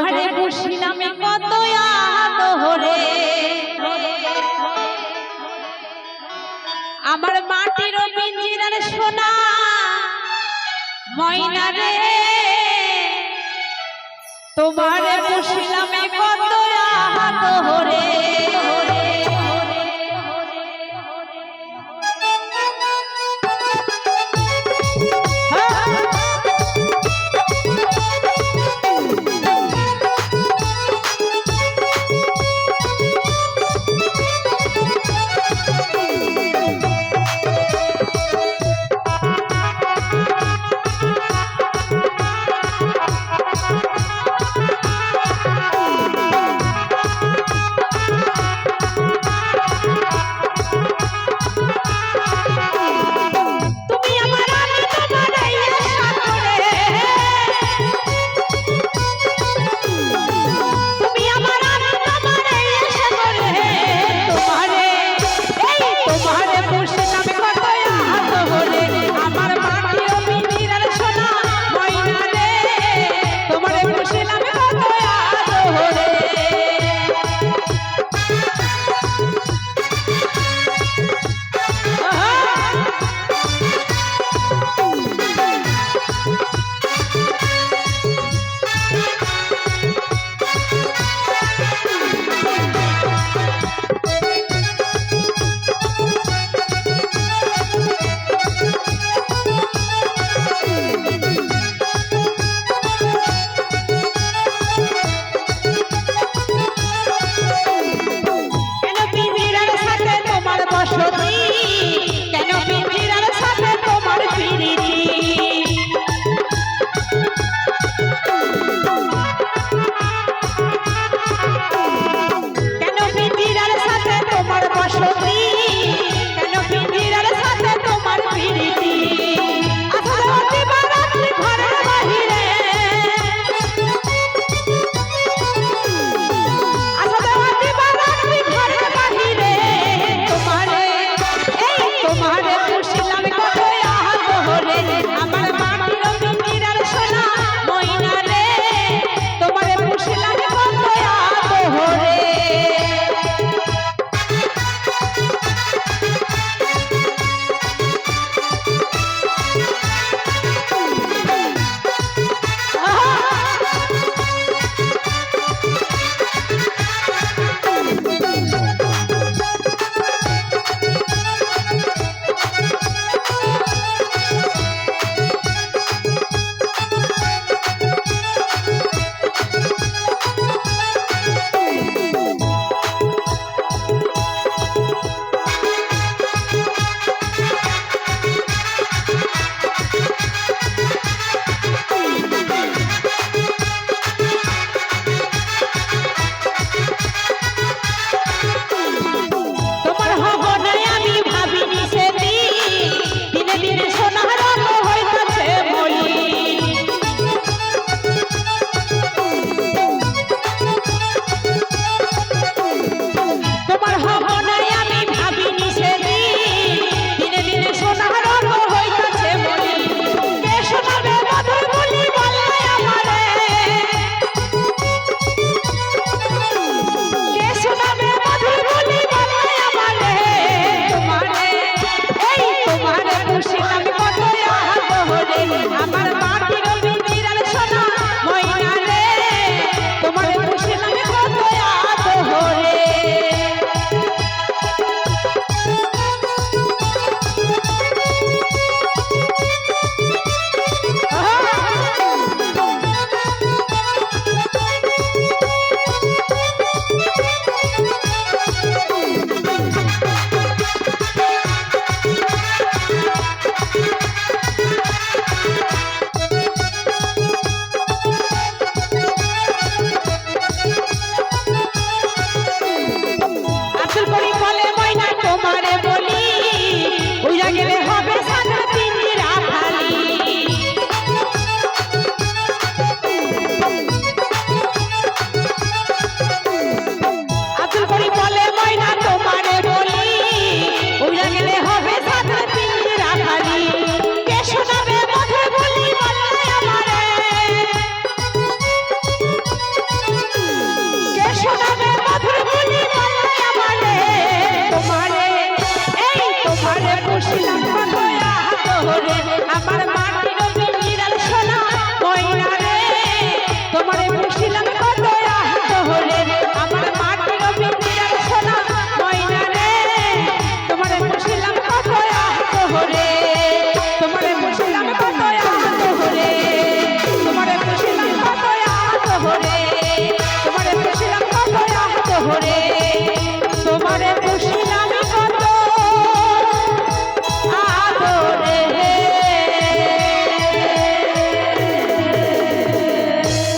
আহারে বসিলাম কত আহাত হরে আমার মাটির পিঞ্জিরার সোনা, ময়না রে। তোমার বসিলাম কত আহাত হরে